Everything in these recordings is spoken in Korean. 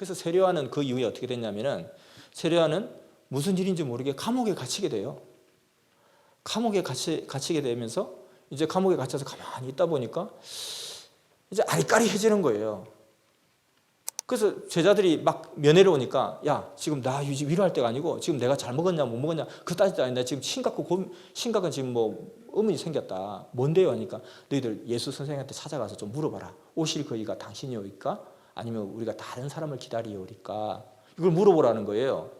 그래서 세례와는 그 이후에 어떻게 됐냐면은 세례와는 무슨 일인지 모르게 감옥에 갇히게 돼요. 감옥에 갇히, 갇히게 되면서 이제 감옥에 갇혀서 가만히 있다 보니까 이제 아리까리해지는 거예요. 그래서 제자들이 막 면회를 오니까 야 지금 나 유지 위로할 때가 아니고 지금 내가 잘 먹었냐 못 먹었냐. 그때 아니다. 지금 심각한 고 심각한 지금 뭐 의문이 생겼다. 뭔데요? 하니까 너희들 예수 선생님한테 찾아가서 좀 물어봐라. 오실 거기가 당신이오니까 아니면 우리가 다른 사람을 기다리오리까 이걸 물어보라는 거예요.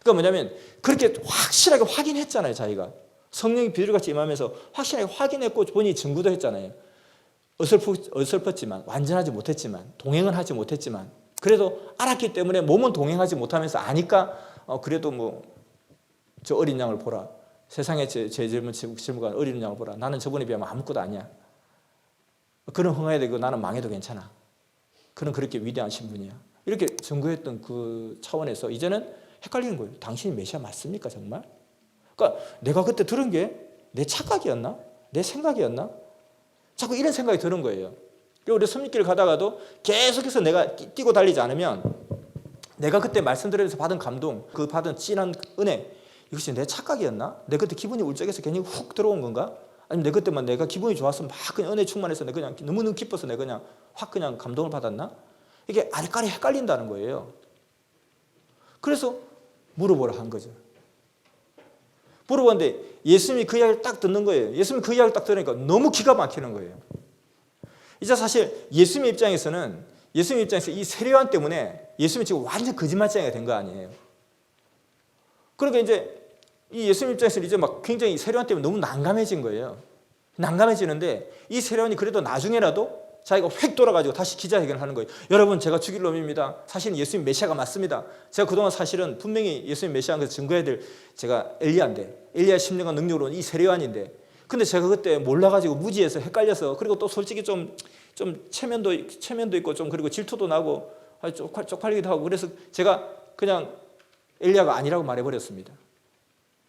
그러니까 뭐냐면 그렇게 확실하게 확인했잖아요 자기가. 성령이 비둘기같이 임하면서 확실하게 확인했고 본인이 증거도 했잖아요. 어설프, 어설펐지만 완전하지 못했지만 동행은 하지 못했지만 그래도 알았기 때문에 몸은 동행하지 못하면서 아니까 어, 그래도 뭐 저 어린 양을 보라. 세상에 제, 제 젊은 질문가 어린 양을 보라. 나는 저번에 비하면 아무것도 아니야. 그는 흥해야 되고 나는 망해도 괜찮아 그는 그렇게 위대한 신분이야 이렇게 증거했던 그 차원에서 이제는 헷갈리는 거예요 당신이 메시아 맞습니까 정말? 그러니까 내가 그때 들은 게 내 착각이었나? 내 생각이었나? 자꾸 이런 생각이 드는 거예요. 그리고 우리 섬립길을 가다가도 계속해서 내가 뛰- 뛰고 달리지 않으면 내가 그때 말씀드려서 받은 감동, 그 받은 진한 은혜, 이것이 내 착각이었나? 내 그때 기분이 울적해서 괜히 훅 들어온 건가? 아니면 내 그때만 내가 기분이 좋았으면 막 그냥 은혜 충만해서 내가 그냥 너무너무 기뻐서 내가 그냥 확 그냥 감동을 받았나? 이게 아리까리 헷갈린다는 거예요. 그래서 물어보라 한 거죠. 물어봤는데 예수님이 그 이야기를 딱 듣는 거예요. 예수님이 그 이야기를 딱 들으니까 너무 기가 막히는 거예요. 이제 사실 예수님 입장에서는 예수님 입장에서 이 세례관 때문에 예수님이 지금 완전 거짓말쟁이가 된 거 아니에요. 그러니까 이제 이 예수님 입장에서 이제 막 굉장히 세례관 때문에 너무 난감해진 거예요. 난감해지는데 이 세례관이 그래도 나중에라도 자기가 획 돌아가지고 다시 기자회견을 하는 거예요. 여러분 제가 죽일 놈입니다. 사실은 예수님 메시아가 맞습니다. 제가 그동안 사실은 분명히 예수님 메시아인 것을 증거해야 될 제가 엘리야인데 엘리야 심령과 능력으로는 이 세례관인데 근데 제가 그때 몰라가지고 무지해서 헷갈려서 그리고 또 솔직히 좀, 좀 체면도, 체면도 있고 좀 그리고 질투도 나고 쪽팔, 쪽팔리기도 하고 그래서 제가 그냥 엘리야가 아니라고 말해버렸습니다.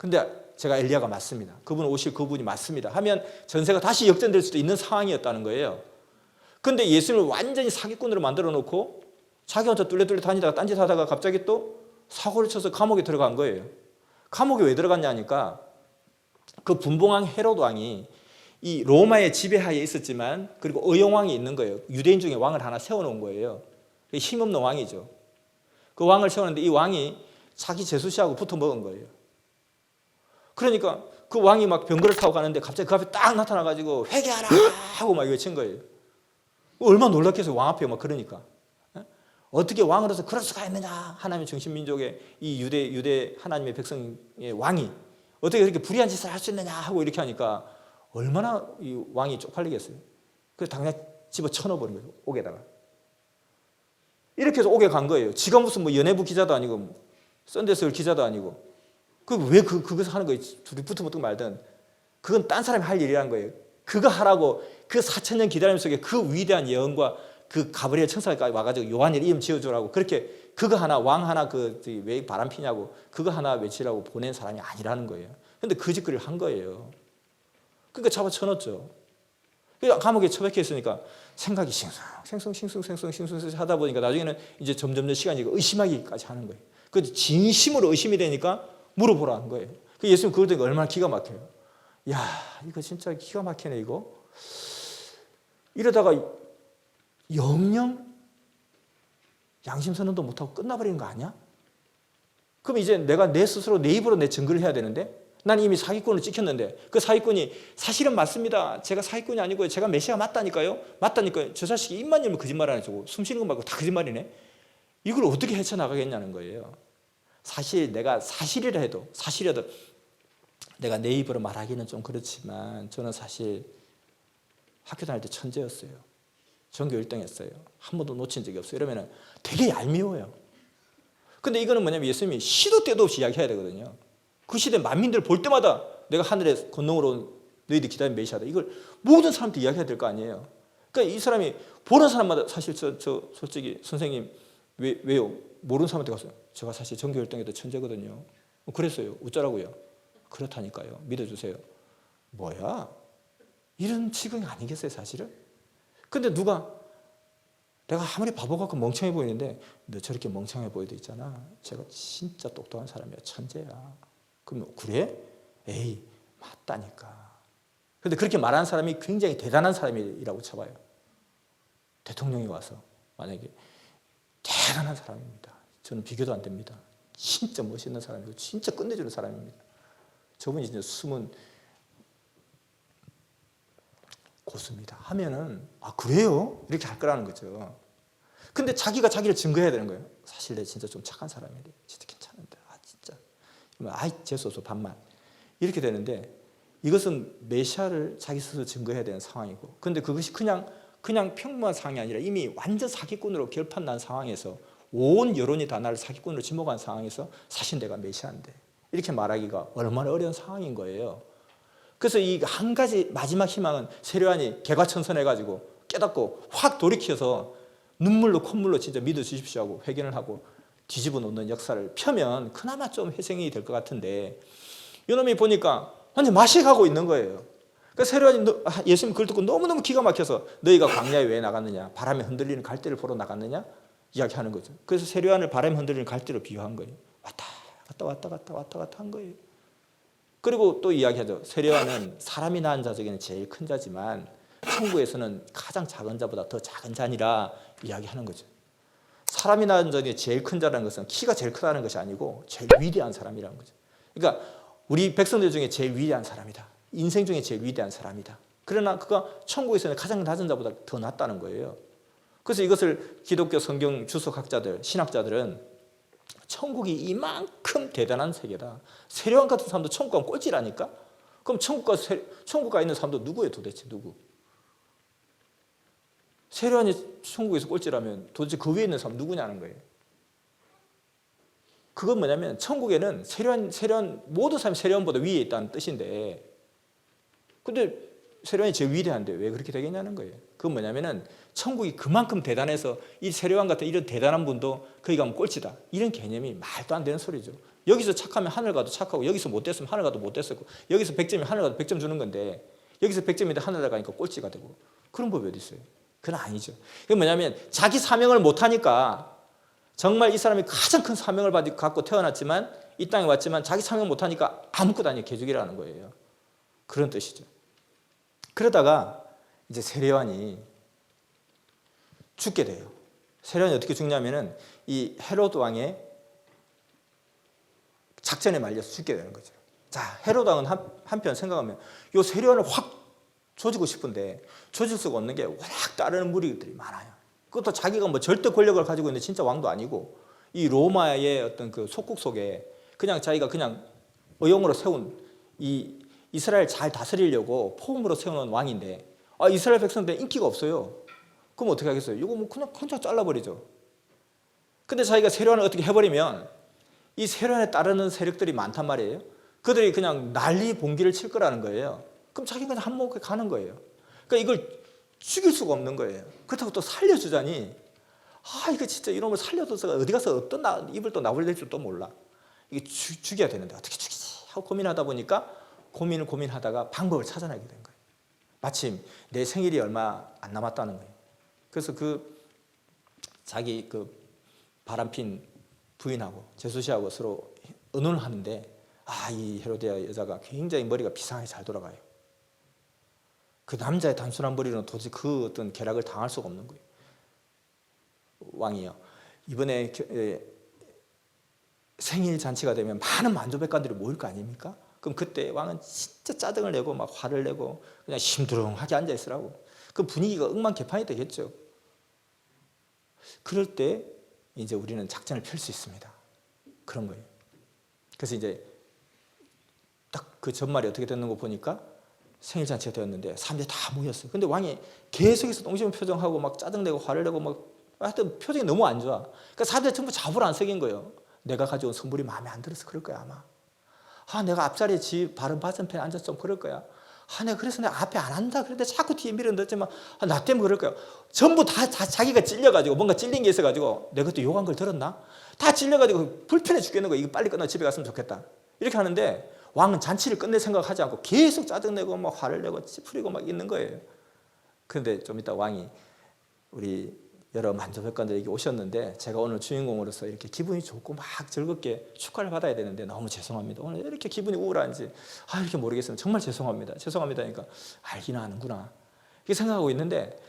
근데 제가 엘리야가 맞습니다. 그분 오실 그분이 맞습니다. 하면 전세가 다시 역전될 수도 있는 상황이었다는 거예요. 근데 예수님을 완전히 사기꾼으로 만들어 놓고 자기 혼자 뚫레뚫레 다니다가 딴짓 하다가 갑자기 또 사고를 쳐서 감옥에 들어간 거예요. 감옥에 왜 들어갔냐니까 그 분봉왕 헤롯 왕이 이 로마의 지배하에 있었지만 그리고 의용왕이 있는 거예요. 유대인 중에 왕을 하나 세워놓은 거예요. 힘없는 왕이죠. 그 왕을 세웠는데 이 왕이 자기 제수씨하고 붙어 먹은 거예요. 그러니까 그 왕이 막 병거를 타고 가는데 갑자기 그 앞에 딱 나타나가지고 회개하라 하고 막 외친 거예요. 얼마나 놀랍겠어요. 왕 앞에 막 그러니까. 예? 어떻게 왕으로서 그럴 수가 있느냐. 하나님의 정신민족의 이 유대, 유대 하나님의 백성의 왕이 어떻게 그렇게 불의한 짓을 할 수 있느냐 하고 이렇게 하니까 얼마나 이 왕이 쪽팔리겠어요. 그래서 당장 집어 쳐넣어버린 거예요. 옥에다가. 이렇게 해서 옥에 간 거예요. 지가 무슨 뭐 연예부 기자도 아니고 썬데스홀 기자도 아니고 그왜 그, 그것을 하는 거예요. 둘이 붙어붙고 말든 그건 딴 사람이 할 일이란 거예요. 그거 하라고 그 사천 년 기다림 속에 그 위대한 예언과 그 가브리엘 천사까지 와가지고 요한일 이름 지어주라고 그렇게 그거 하나 왕 하나 그 왜 바람 피냐고 그거 하나 외치라고 보낸 사람이 아니라는 거예요. 근데 그 짓거리를 한 거예요. 그러니까 잡아 쳐넣었죠. 감옥에 처박혀 있으니까 생각이 싱숭 생숭 싱숭 생숭 싱숭 하다 보니까 나중에는 이제 점점 더 시간이 의심하기까지 하는 거예요. 그 진심으로 의심이 되니까 물어보라 는 거예요. 그 예수님 그걸 듣니까 얼마나 기가 막혀요. 야 이거 진짜 기가 막히네 이거. 이러다가 영영 양심 선언도 못하고 끝나버리는 거 아니야? 그럼 이제 내가 내 스스로 내 입으로 내 증거를 해야 되는데 난 이미 사기꾼을 찍혔는데 그 사기꾼이 사실은 맞습니다. 제가 사기꾼이 아니고요. 제가 메시아 맞다니까요. 맞다니까요. 저 자식이 입만 열면 거짓말 안 해주고 숨 쉬는 거 말고 다 거짓말이네. 이걸 어떻게 헤쳐나가겠냐는 거예요. 사실 내가 사실이라 해도 사실이라도 내가 내 입으로 말하기는 좀 그렇지만 저는 사실 학교 다닐 때 천재였어요. 전교 1등 했어요. 한 번도 놓친 적이 없어요. 이러면 되게 얄미워요. 근데 이거는 뭐냐면 예수님이 시도 때도 없이 이야기해야 되거든요. 그 시대 만민들 볼 때마다 내가 하늘에 건너으로 너희들 기다린 메시아다. 이걸 모든 사람한테 이야기해야 될 거 아니에요. 그러니까 이 사람이 보는 사람마다 사실 저, 저 솔직히 선생님 왜, 왜요? 모르는 사람한테 갔어요. 제가 사실 전교 1등에도 천재거든요. 그랬어요. 어쩌라고요? 그렇다니까요. 믿어주세요. 뭐야? 이런 지경이 아니겠어요, 사실은? 근데 누가 내가 아무리 바보 같고 멍청해 보이는데 너 저렇게 멍청해 보여도 있잖아. 제가 진짜 똑똑한 사람이야. 천재야. 그럼 그래? 에이 맞다니까. 근데 그렇게 말하는 사람이 굉장히 대단한 사람이라고 쳐봐요. 대통령이 와서 만약에 대단한 사람입니다. 저는 비교도 안 됩니다. 진짜 멋있는 사람이고 진짜 끝내주는 사람입니다. 저분이 진짜 숨은 고수입니다. 하면은 아 그래요? 이렇게 할 거라는 거죠. 근데 자기가 자기를 증거해야 되는 거예요. 사실 내 진짜 좀 착한 사람이래. 진짜 괜찮은데 아 진짜 아이 재수없어 반만 이렇게 되는데 이것은 메시아를 자기 스스로 증거해야 되는 상황이고 근데 그것이 그냥 그냥 평범한 상황이 아니라 이미 완전 사기꾼으로 결판 난 상황에서 온 여론이 다 나를 사기꾼으로 지목한 상황에서 사실 내가 메시아인데 이렇게 말하기가 얼마나 어려운 상황인 거예요. 그래서 이 한 가지 마지막 희망은 세례관이 개과천선해가지고 깨닫고 확 돌이켜서 눈물로 콧물로 진짜 믿어 주십시오 하고 회견을 하고 뒤집어 놓는 역사를 펴면 그나마 좀 회생이 될 것 같은데 이놈이 보니까 완전 마식하고 있는 거예요. 그러니까 세례관이 너- 아, 예수님 글 듣고 너무너무 기가 막혀서 너희가 광야에 왜 나갔느냐 바람에 흔들리는 갈대를 보러 나갔느냐 이야기하는 거죠. 그래서 세례관을 바람에 흔들리는 갈대로 비유한 거예요. 왔다 갔다 왔다 갔다 왔다 갔다 한 거예요. 그리고 또 이야기하죠. 세례와는 사람이 낳은 자 중에는 제일 큰 자지만 천국에서는 가장 작은 자보다 더 작은 자니라 이야기하는 거죠. 사람이 낳은 자 중에 제일 큰 자라는 것은 키가 제일 크다는 것이 아니고 제일 위대한 사람이라는 거죠. 그러니까 우리 백성들 중에 제일 위대한 사람이다. 인생 중에 제일 위대한 사람이다. 그러나 그가 천국에서는 가장 낮은 자보다 더 낫다는 거예요. 그래서 이것을 기독교 성경 주석학자들, 신학자들은 천국이 이만큼 대단한 세계다. 세례관 같은 사람도 천국 가면 꼴찌라니까? 그럼 천국 가 천국 가 있는 사람도 누구예요 도대체 누구? 세례관이 천국에서 꼴찌라면 도대체 그 위에 있는 사람 누구냐는 거예요. 그건 뭐냐면 천국에는 세례관 세례관 모든 사람이 세례관보다 위에 있다는 뜻인데 근데 세례관이 제일 위대한데 왜 그렇게 되겠냐는 거예요. 그건 뭐냐면은 천국이 그만큼 대단해서 이 세례관 같은 이런 대단한 분도 거기 가면 꼴찌다. 이런 개념이 말도 안 되는 소리죠. 여기서 착하면 하늘 가도 착하고 여기서 못 됐으면 하늘 가도 못 됐었고 여기서 100점이면 하늘 가도 100점 주는 건데 여기서 100점인데 하늘 가니까 꼴찌가 되고 그런 법이 어디 있어요? 그건 아니죠. 그게 뭐냐면 자기 사명을 못 하니까 정말 이 사람이 가장 큰 사명을 받- 갖고 태어났지만 이 땅에 왔지만 자기 사명 못 하니까 아무것도 아니에요. 개죽이라는 거예요. 그런 뜻이죠. 그러다가 이제 세례관이 죽게 돼요. 세례관이 어떻게 죽냐면은 이 헤로드 왕의 작전에 말려서 죽게 되는 거죠. 자, 헤로드 왕은 한, 한편 생각하면 요 세례관을 확 조지고 싶은데 조질 수가 없는 게 워낙 따르는 무리들이 많아요. 그것도 자기가 뭐 절대 권력을 가지고 있는 진짜 왕도 아니고 이 로마의 어떤 그 속국 속에 그냥 자기가 그냥 의용으로 세운 이 이스라엘 잘 다스리려고 포음으로 세워놓은 왕인데 아 이스라엘 백성들 인기가 없어요. 그럼 어떻게 하겠어요? 이거 뭐 그냥 그냥 잘라버리죠. 근데 자기가 세례관을 어떻게 해버리면 이 세례관에 따르는 세력들이 많단 말이에요. 그들이 그냥 난리 봉기를 칠 거라는 거예요. 그럼 자기가 그냥 한몫에 가는 거예요. 그러니까 이걸 죽일 수가 없는 거예요. 그렇다고 또 살려주자니 아 이거 진짜 이놈을 살려둬서 어디 가서 어떤 나, 입을 또 나불릴 줄도 몰라. 이게 죽, 죽여야 되는데 어떻게 죽이지 하고 고민하다 보니까 고민을 고민하다가 방법을 찾아내게 된 거예요. 마침 내 생일이 얼마 안 남았다는 거예요. 그래서 그 자기 그 바람핀 부인하고 제수 씨하고 서로 의논을 하는데 아 이 헤로디아 여자가 굉장히 머리가 비상하게 잘 돌아가요. 그 남자의 단순한 머리로는 도저히 그 어떤 계략을 당할 수가 없는 거예요. 왕이요. 이번에 생일 잔치가 되면 많은 만조백관들이 모일 거 아닙니까? 그럼 그때 왕은 진짜 짜증을 내고 막 화를 내고 그냥 심드렁하게 앉아 있으라고. 그 분위기가 억만개판이 되겠죠. 그럴 때 이제 우리는 작전을 펼 수 있습니다. 그런 거예요. 그래서 이제 딱 그 전말이 어떻게 됐는 거 보니까 생일 잔치가 되었는데 사람들이 다 모였어요. 근데 왕이 계속해서 똥심은 표정하고 막 짜증내고 화를 내고 막 하여튼 표정이 너무 안 좋아. 그러니까 사람들이 전부 잡으러 안 새긴 거예요. 내가 가져온 선물이 마음에 안 들어서 그럴 거야 아마. 아 내가 앞자리에 집 바른 맞은편에 앉아서 좀 그럴 거야. 아 내가 그래서 내가 앞에 안 한다 그랬는데 자꾸 뒤에 밀어 넣었지만 아, 나 때문에 그럴 거야. 전부 다, 다 자기가 찔려가지고 뭔가 찔린 게 있어가지고 내가 또 욕한 걸 들었나? 다 찔려가지고 불편해 죽겠는 거야. 이거 빨리 끝나 집에 갔으면 좋겠다. 이렇게 하는데 왕은 잔치를 끝낼 생각하지 않고 계속 짜증내고 막 화를 내고 찌푸리고 막 있는 거예요. 그런데 좀 이따 왕이 우리 여러 만조백관들이 오셨는데 제가 오늘 주인공으로서 이렇게 기분이 좋고 막 즐겁게 축하를 받아야 되는데 너무 죄송합니다. 오늘 이렇게 기분이 우울한지 아 이렇게 모르겠으면 정말 죄송합니다. 죄송합니다니까 알기는 아는구나 이렇게 생각하고 있는데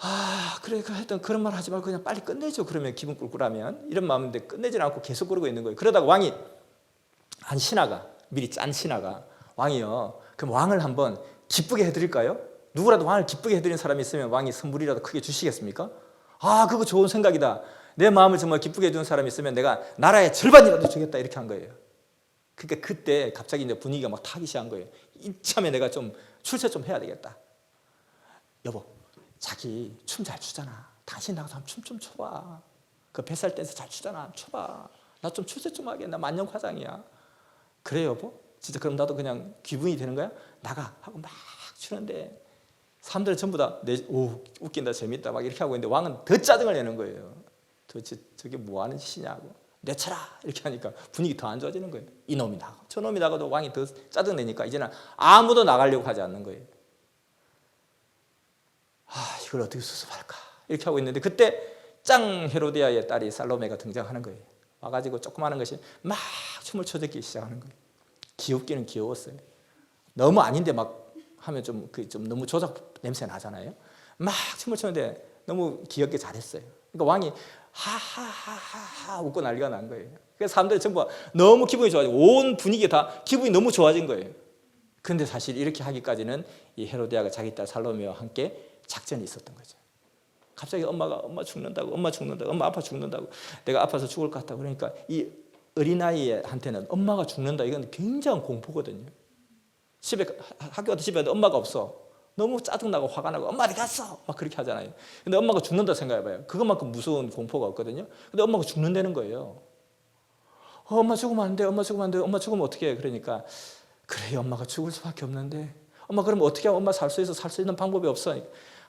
아 그래 그 하여튼 그런 말 하지 말고 그냥 빨리 끝내죠. 그러면 기분 꿀꿀하면 이런 마음인데 끝내질 않고 계속 그러고 있는 거예요. 그러다가 왕이 한 신하가 미리 짠 신하가 왕이요. 그럼 왕을 한번 기쁘게 해드릴까요? 누구라도 왕을 기쁘게 해드리는 사람이 있으면 왕이 선물이라도 크게 주시겠습니까? 아 그거 좋은 생각이다. 내 마음을 정말 기쁘게 해주는 사람이 있으면 내가 나라의 절반이라도 주겠다 이렇게 한 거예요. 그러니까 그때 갑자기 이제 분위기가 막 타기 시작한 거예요. 이참에 내가 좀 출세 좀 해야 되겠다. 여보, 자기 춤 잘 추잖아. 당신 나가서 춤 좀 춰봐. 그 뱃살 댄스 잘 추잖아. 춰봐. 나 좀 출세 좀 하게. 나 만년 화장이야. 그래 여보? 진짜 그럼 나도 그냥 기분이 되는 거야? 나가 하고 막 추는데 사람들 전부 다 내 오 웃긴다 재밌다 막 이렇게 하고 있는데 왕은 더 짜증을 내는 거예요. 도대체 저게 뭐 하는 짓이냐고 내쳐라 이렇게 하니까 분위기 더 안 좋아지는 거예요. 이놈이 나가 저놈이 나가도 왕이 더 짜증 내니까 이제는 아무도 나가려고 하지 않는 거예요. 아 이걸 어떻게 수습할까 이렇게 하고 있는데 그때 짱 헤로디아의 딸이 살로메가 등장하는 거예요. 와가지고 조그마한 것이 막 춤을 춰듣기 시작하는 거예요. 귀엽기는 귀여웠어요. 너무 아닌데 막 하면 좀 그 좀 너무 조작 냄새 나잖아요. 막 춤을 췄는데 너무 귀엽게 잘했어요. 그러니까 왕이 하하하하하 웃고 난리가 난 거예요. 그래서 사람들이 전부 너무 기분이 좋아지고 온 분위기 다 기분이 너무 좋아진 거예요. 근데 사실 이렇게 하기까지는 이 헤로디아가 자기 딸 살로메와 함께 작전이 있었던 거죠. 갑자기 엄마가 엄마 죽는다고 엄마 죽는다고 엄마 아파 죽는다고 내가 아파서 죽을 것 같다고 그러니까 이 어린아이한테는 엄마가 죽는다 이건 굉장한 공포거든요. 집에 학교 가도 집에 엄마가 없어. 너무 짜증나고 화가 나고 엄마 어디 갔어? 막 그렇게 하잖아요. 근데 엄마가 죽는다 생각해봐요. 그것만큼 무서운 공포가 없거든요. 근데 엄마가 죽는다는 거예요. 어, 엄마 죽으면 안 돼. 엄마 죽으면 안 돼. 엄마 죽으면 어떻게 해? 그러니까 그래 엄마가 죽을 수밖에 없는데 엄마 그럼 어떻게 하면 엄마 살 수 있어? 살 수 있는 방법이 없어.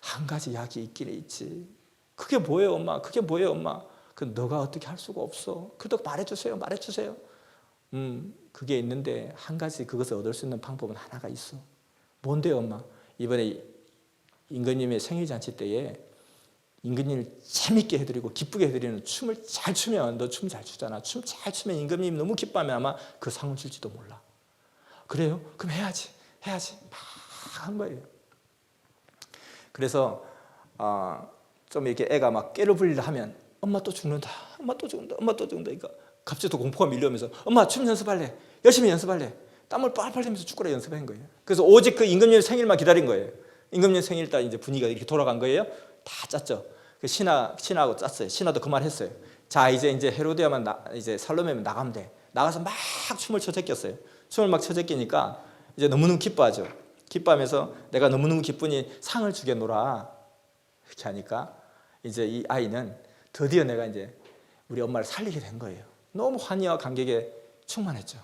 한 가지 약이 있긴 있지. 그게 뭐예요, 엄마? 그게 뭐예요, 엄마? 그 너가 어떻게 할 수가 없어. 그래도 말해주세요, 말해주세요. 음, 그게 있는데 한 가지 그것을 얻을 수 있는 방법은 하나가 있어. 뭔데요, 엄마? 이번에 임금님의 생일 잔치 때에 임금님을 재밌게 해드리고 기쁘게 해드리는 춤을 잘 추면 너 춤 잘 추잖아. 춤 잘 추면 임금님이 너무 기뻐하면 아마 그 상을 줄지도 몰라. 그래요? 그럼 해야지, 해야지. 막 한 거예요. 그래서 어, 좀 이렇게 애가 막 깨를 부리려 하면 엄마 또 죽는다, 엄마 또 죽는다, 엄마 또 죽는다. 그러니까 갑자기 또 공포가 밀려오면서 엄마 춤 연습할래, 열심히 연습할래. 땀을 뻘뻘 흘리면서 축구를 연습한 거예요. 그래서 오직 그 임금님 생일만 기다린 거예요. 임금님 생일 날 이제 분위기가 이렇게 돌아간 거예요. 다 짰죠. 그 신하 신하고 짰어요. 신하도 그 말 했어요. 자 이제 이제 헤로디아만 나, 이제 살로메만 나가면 돼. 나가서 막 춤을 춰 제꼈어요. 춤을 막 춰 제끼니까 이제 너무너무 기뻐하죠. 기뻐하면서 내가 너무너무 기쁘니 상을 주겠노라 이렇게 하니까 이제 이 아이는 드디어 내가 이제 우리 엄마를 살리게 된 거예요. 너무 환희와 감격에 충만했죠.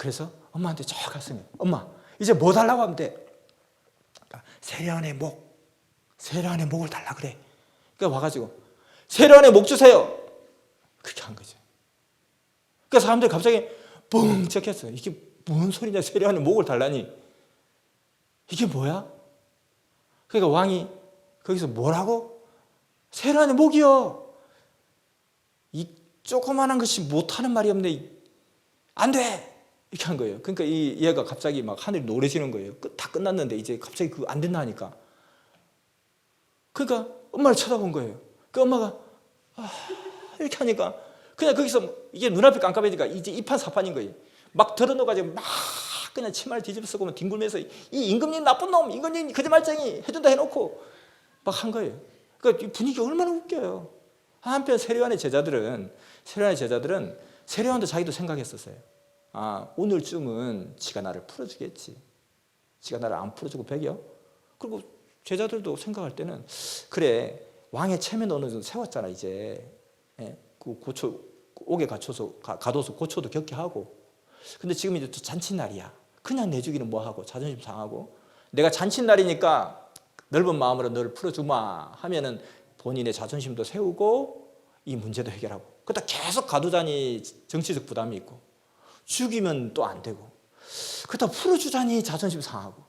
그래서 엄마한테 쭉 갔으니 엄마 이제 뭐 달라고 하면 돼? 그러니까 세련의 목, 세련의 목을 달라 그래. 그러니까 와가지고 세련의 목 주세요. 그렇게 한 거죠. 그러니까 사람들이 갑자기 뻥쩍했어요. 이게 뭔 소리냐? 세련의 목을 달라니. 이게 뭐야? 그러니까 왕이 거기서 뭐라고? 세련의 목이요. 이 조그만한 것이 못하는 말이 없네. 안 돼. 이렇게 한 거예요. 그러니까 이 얘가 갑자기 막 하늘이 노래지는 거예요. 끝- 다 끝났는데 이제 갑자기 그거 안 된다 하니까. 그러니까 엄마를 쳐다본 거예요. 그 엄마가 아, 이렇게 하니까 그냥 거기서 이게 눈앞이 깜깜해지니까 이제 이판사판인 거예요. 막 들어놓아가지고 막 그냥 치마를 뒤집어 쓰고 뒹굴면서 이 임금님 나쁜 놈, 임금님 거짓말쟁이 해준다 해놓고 막 한 거예요. 그러니까 이 분위기가 얼마나 웃겨요. 한편 세례관의 제자들은 세례관의 제자들은 세례관도 자기도 생각했었어요. 아 오늘쯤은 지가 나를 풀어주겠지. 지가 나를 안 풀어주고 배겨. 그리고 제자들도 생각할 때는 그래 왕의 체면 어느 정도 세웠잖아 이제. 예, 그 고초 옥에 갇혀서 가, 가둬서 고초도 겪게 하고. 근데 지금 이제 또 잔칫날이야. 그냥 내주기는 뭐하고 자존심 상하고. 내가 잔칫날이니까 넓은 마음으로 너를 풀어주마 하면은 본인의 자존심도 세우고 이 문제도 해결하고. 그러다 계속 가두자니 정치적 부담이 있고. 죽이면 또 안 되고. 그러다 풀어주자니 자존심 상하고.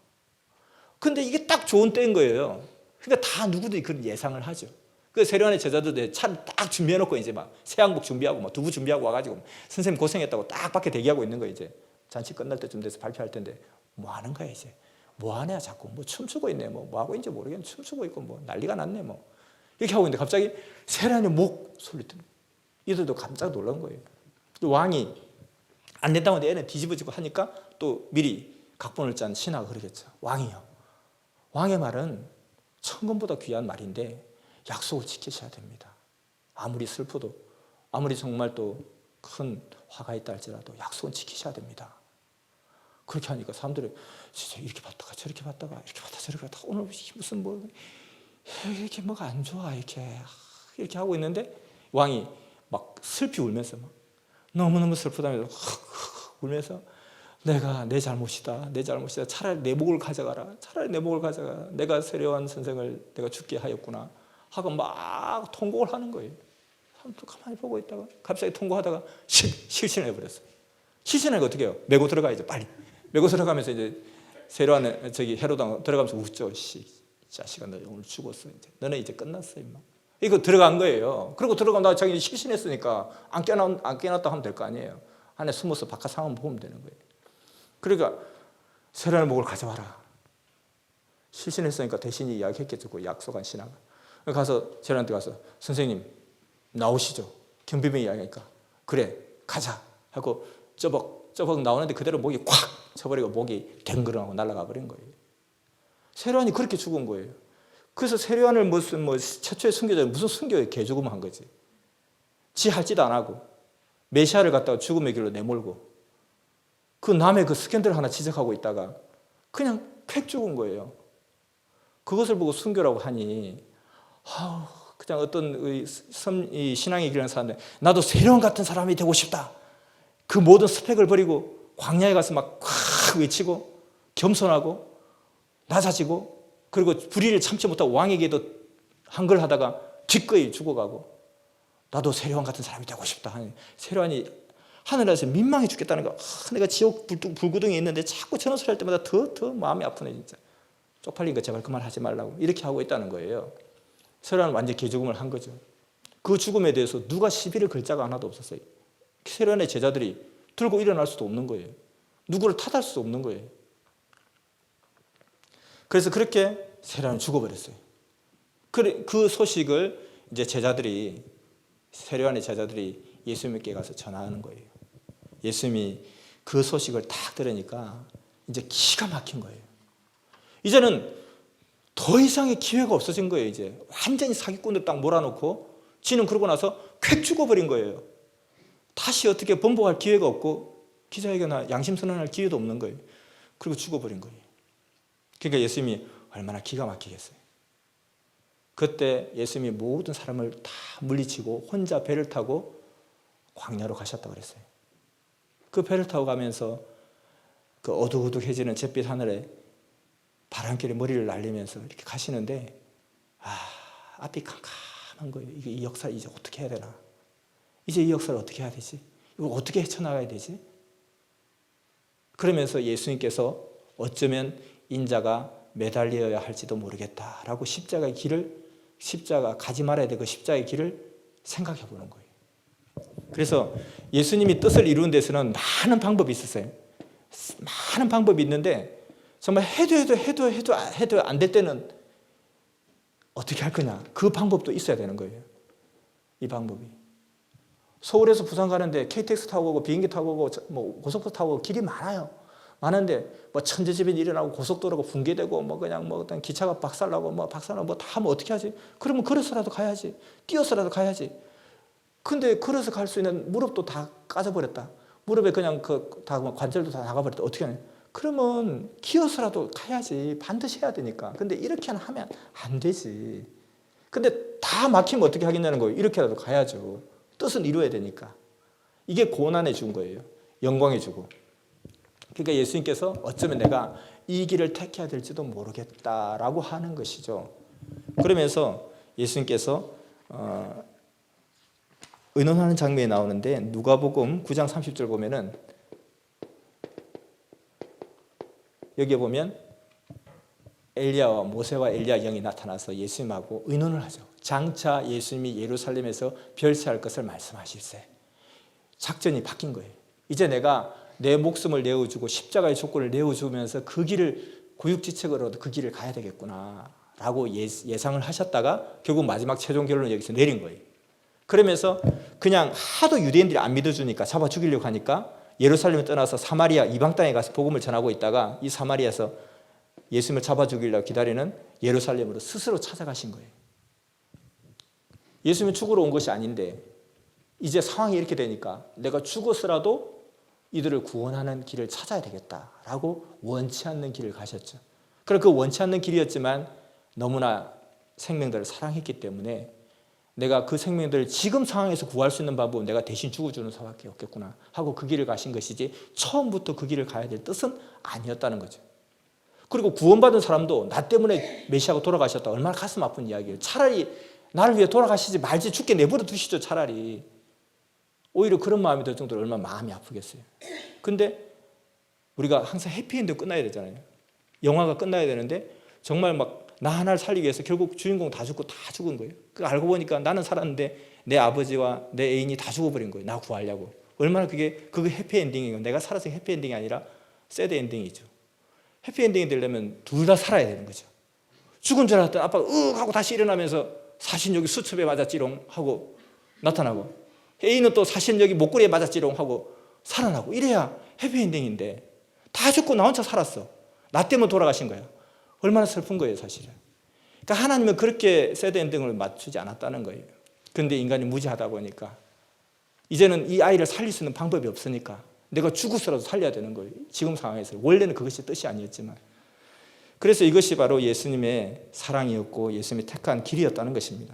근데 이게 딱 좋은 때인 거예요. 근데 다 누구든지 그런 예상을 하죠. 그 세련의 제자들도 차를 딱 준비해놓고 이제 막 새양복 준비하고 막 두부 준비하고 와가지고 선생님 고생했다고 딱 밖에 대기하고 있는 거예요 이제 잔치 끝날 때쯤 돼서 발표할 텐데 뭐 하는 거야 이제 뭐 하냐 자꾸 뭐 춤추고 있네 뭐, 뭐 하고 있는지 모르겠네 춤추고 있고 뭐 난리가 났네 뭐 이렇게 하고 있는데 갑자기 세란의 목 소리 듣는 이들도 깜짝 놀란 거예요 또 왕이 안 된다고 하는데 애는 뒤집어지고 하니까 또 미리 각본을 짠 신하가 그러겠죠. 왕이요. 왕의 말은 천금보다 귀한 말인데 약속을 지키셔야 됩니다. 아무리 슬퍼도 아무리 정말 또 큰 화가 있다 할지라도 약속은 지키셔야 됩니다. 그렇게 하니까 사람들이 진짜 이렇게 봤다가 저렇게 봤다가 이렇게 봤다가 저렇게 봤다가 오늘 무슨 뭐 이렇게 뭐가 안 좋아 이렇게. 이렇게 하고 있는데 왕이 막 슬피 울면서 막 너무너무 슬프다면서 울면서 내가 내 잘못이다 내 잘못이다. 차라리 내 목을 가져가라. 차라리 내 목을 가져가. 내가 세례요한 선생을 내가 죽게 하였구나 하고 막 통곡을 하는 거예요. 사람도 가만히 보고 있다가 갑자기 통곡하다가 실, 실신해 버렸어요. 실신하니까 어떻게 해요? 메고 들어가야죠 빨리. 메고 들어가면서 이제 세례요한 저기 헤로당 들어가면서 웃죠. 씨 자식아 너 오늘 죽었어 이제. 너는 이제 끝났어 임마. 이거 들어간 거예요. 그리고 들어가면 나 자기 실신했으니까 안 깨나 안 깨놨다 하면 될 거 아니에요 안에 숨어서 바깥 상황 보면 되는 거예요 그러니까 세례의 목을 가져와라. 실신했으니까 대신이 이야기했겠죠. 그 약속한 신하가. 가서 세례한테 가서 선생님 나오시죠. 경비병이 이야기하니까 그래 가자 하고 쩌벅 쩌벅 나오는데 그대로 목이 콱 쳐버리고 목이 댕그렁하고 날아가 버린 거예요. 세례안이 그렇게 죽은 거예요. 그래서 세례안을 무슨 뭐 최초의 순교자 무슨 순교에 개죽음 한 거지. 지 할지도 안 하고 메시아를 갖다가 죽음의 길로 내몰고 그 남의 그 스캔들 하나 지적하고 있다가 그냥 팩 죽은 거예요. 그것을 보고 순교라고 하니 아우, 그냥 어떤 신앙의 길을 하는 사람들 나도 세령 같은 사람이 되고 싶다. 그 모든 스펙을 버리고 광야에 가서 막 콱 외치고 겸손하고 낮아지고 그리고 불의를 참지 못하고 왕에게도 한글하다가 기꺼이 죽어가고 나도 세례왕 같은 사람이 되고 싶다. 하니 세례왕이 하늘에서 민망해 죽겠다는 거. 아, 내가 지옥 불- 불구덩이에 있는데 자꾸 저런 소리 할 때마다 더 더 마음이 아프네 진짜. 쪽팔린 거 제발 그만하지 말라고. 이렇게 하고 있다는 거예요. 세례왕은 완전 개죽음을 한 거죠. 그 죽음에 대해서 누가 시비를 걸 자가 하나도 없었어요. 세례왕의 제자들이 들고 일어날 수도 없는 거예요. 누구를 탓할 수도 없는 거예요. 그래서 그렇게 세례왕은 죽어버렸어요. 그, 그 소식을 이제 제자들이 세례관의 제자들이 예수님께 가서 전하는 거예요. 예수님이 그 소식을 딱 들으니까 이제 기가 막힌 거예요. 이제는 더 이상의 기회가 없어진 거예요. 이제 완전히 사기꾼들 딱 몰아놓고 지는 그러고 나서 쾌 죽어버린 거예요. 다시 어떻게 번복할 기회가 없고 기자회견할 양심 선언할 기회도 없는 거예요. 그리고 죽어버린 거예요. 그러니까 예수님이 얼마나 기가 막히겠어요. 그때 예수님이 모든 사람을 다 물리치고 혼자 배를 타고 광야로 가셨다 그랬어요. 그 배를 타고 가면서 그 어둑어둑해지는 잿빛 하늘에 바람결에 머리를 날리면서 이렇게 가시는데 아 앞이 캄캄한 거예요. 이게 이 역사 이제 어떻게 해야 되나? 이제 이 역사를 어떻게 해야 되지? 이거 어떻게 헤쳐나가야 되지? 그러면서 예수님께서 어쩌면 인자가 매달려야 할지도 모르겠다라고 십자가의 길을 십자가 가지 말아야 될그 십자가의 길을 생각해 보는 거예요. 그래서 예수님이 뜻을 이루는 데서는 많은 방법이 있었어요. 많은 방법이 있는데 정말 해도 해도 해도 해도 해도 안 될 때는 어떻게 할 거냐? 그 방법도 있어야 되는 거예요. 이 방법이. 서울에서 부산 가는데 KTX 타고 가고 비행기 타고 가고 뭐 고속버스 타고 가고 길이 많아요. 많은데 뭐 천재지변이 일어나고 고속도로가 붕괴되고 뭐 그냥 뭐 어떤 기차가 박살나고 뭐 박살나고 뭐다 하면 어떻게 하지? 그러면 걸어서라도 가야지. 뛰어서라도 가야지. 근데 걸어서 갈 수 있는 무릎도 다 까져버렸다. 무릎에 그냥 그다 뭐 관절도 다 나가버렸다. 어떻게 하냐? 그러면 기어서라도 가야지. 반드시 해야 되니까. 근데 이렇게 하면 안 되지. 근데 다 막히면 어떻게 하겠냐는 거예요. 이렇게라도 가야죠. 뜻은 이루어야 되니까. 이게 고난해 준 거예요. 영광해 주고. 그러니까 예수님께서 어쩌면 내가 이 길을 택해야 될지도 모르겠다라고 하는 것이죠. 그러면서 예수님께서 어, 의논하는 장면이 나오는데 누가복음 9장 30절 보면은 여기에 보면 엘리야와 모세와 엘리야 영이 나타나서 예수님하고 의논을 하죠. 장차 예수님이 예루살렘에서 별세할 것을 말씀하실세. 작전이 바뀐 거예요. 이제 내가 내 목숨을 내어주고 십자가의 조건을 내어주면서 그 길을 고육지책으로도 그 길을 가야 되겠구나 라고 예, 예상을 하셨다가 결국 마지막 최종 결론을 여기서 내린 거예요. 그러면서 그냥 하도 유대인들이 안 믿어주니까 잡아 죽이려고 하니까 예루살렘을 떠나서 사마리아 이방 땅에 가서 복음을 전하고 있다가 이 사마리아에서 예수님을 잡아 죽이려고 기다리는 예루살렘으로 스스로 찾아가신 거예요. 예수님이 죽으러 온 것이 아닌데 이제 상황이 이렇게 되니까 내가 죽었으라도 이들을 구원하는 길을 찾아야 되겠다라고 원치 않는 길을 가셨죠. 그리고 그 원치 않는 길이었지만 너무나 생명들을 사랑했기 때문에 내가 그 생명들을 지금 상황에서 구할 수 있는 방법은 내가 대신 죽어주는 수밖에 없겠구나 하고 그 길을 가신 것이지 처음부터 그 길을 가야 될 뜻은 아니었다는 거죠. 그리고 구원받은 사람도 나 때문에 메시아가 돌아가셨다 얼마나 가슴 아픈 이야기예요. 차라리 나를 위해 돌아가시지 말지 죽게 내버려 두시죠 차라리. 오히려 그런 마음이 들 정도로 얼마나 마음이 아프겠어요. 근데 우리가 항상 해피엔드 끝나야 되잖아요. 영화가 끝나야 되는데 정말 막 나 하나를 살리기 위해서 결국 주인공 다 죽고 다 죽은 거예요. 그 알고 보니까 나는 살았는데 내 아버지와 내 애인이 다 죽어버린 거예요. 나 구하려고. 얼마나 그게 그게 해피엔딩이고 내가 살아서 해피엔딩이 아니라 새드 엔딩이죠. 해피엔딩이 되려면 둘 다 살아야 되는 거죠. 죽은 줄 알았더니 아빠가 으 하고 다시 일어나면서 사신 여기 수첩에 맞았지롱 하고 나타나고 애인은 또 사신 여기 목걸이에 맞았지롱 하고 살아나고 이래야 해피엔딩인데 다 죽고 나 혼자 살았어. 나 때문에 돌아가신 거야. 얼마나 슬픈 거예요 사실은. 그러니까 하나님은 그렇게 새드 엔딩을 맞추지 않았다는 거예요. 근데 인간이 무지하다 보니까 이제는 이 아이를 살릴 수 있는 방법이 없으니까 내가 죽어서라도 살려야 되는 거예요. 지금 상황에서. 원래는 그것이 뜻이 아니었지만. 그래서 이것이 바로 예수님의 사랑이었고 예수님이 택한 길이었다는 것입니다.